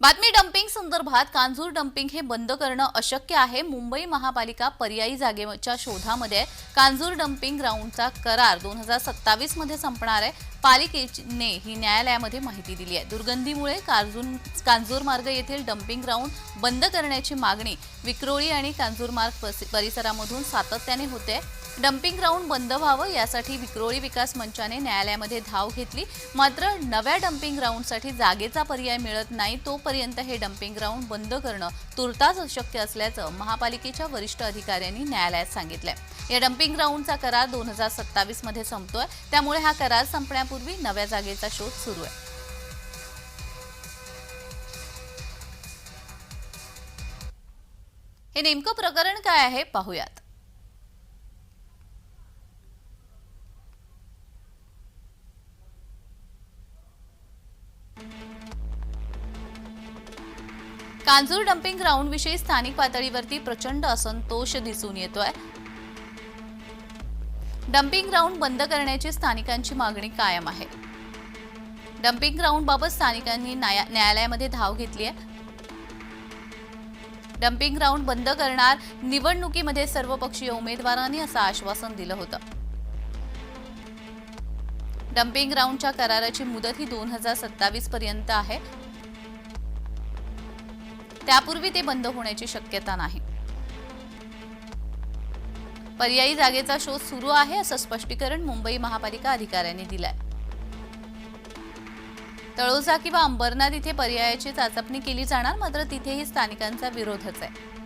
बातमी डम्पिंग संदर्भात कांजूर डम्पिंग हे बंद करणं अशक्य आहे. मुंबई महापालिका पर्यायी जागेच्या शोधामध्ये आहे. कांजूर डम्पिंग ग्राउंडचा करार दोन हजार सत्तावीसमध्ये संपणार आहे. पालिकेने ही न्यायालयामध्ये माहिती दिली आहे. दुर्गंधीमुळे कांजूर कांजूरमार्ग येथील डम्पिंग ग्राउंड बंद करण्याची मागणी विक्रोळी आणि कांजूरमार्ग पस- परिसरामधून सातत्याने होते. डम्पिंग ग्राउंड बंद व्हावं यासाठी विक्रोळी विकास मंचाने न्यायालयामध्ये धाव घेतली. मात्र नव्या डम्पिंग ग्राउंडसाठी जागेचा पर्याय मिळत नाही तोपर्यंत हे डम्पिंग ग्राउंड बंद करणं तुर्तास अशक्य असल्याचं महापालिकेच्या वरिष्ठ अधिकाऱ्यांनी न्यायालयात सांगितलंय. या डम्पिंग ग्राउंडचा करार दोन हजार सत्तावीसमध्ये संपतोय. त्यामुळे हा करार संपण्यापूर्वी नव्या जागेचा शोध सुरू आहे. हे नेमकं प्रकरण काय आहे? पाहूयात. कांजूर डम्पिंग ग्राउंड विषयी स्थानिक पातळीवरती प्रचंड असंतोष दिसून येतोय. डम्पिंग ग्राउंड बंद करण्याची स्थानिकांची मागणी कायम आहे. डम्पिंग ग्राउंड बाबत स्थानिकांनी न्याया- न्यायालयामध्ये धाव घेतली आहे. डम्पिंग ग्राउंड बंद करणार निवडणुकीमध्ये सर्वपक्षीय उमेदवारांनी असं आश्वासन दिलं होतं. डम्पिंग ग्राउंडच्या कराराची मुदत ही दोन हजार सत्तावीस पर्यंत आहे. त्यापूर्वी ते बंद होण्याची शक्यता नाही. पर्यायी जागेचा शोध सुरू आहे असं स्पष्टीकरण मुंबई महापालिका अधिकाऱ्यांनी दिलंय. तळोजा किंवा अंबरनाथ इथे पर्यायाची चाचपणी केली जाणार मात्र तिथेही स्थानिकांचा विरोधच आहे.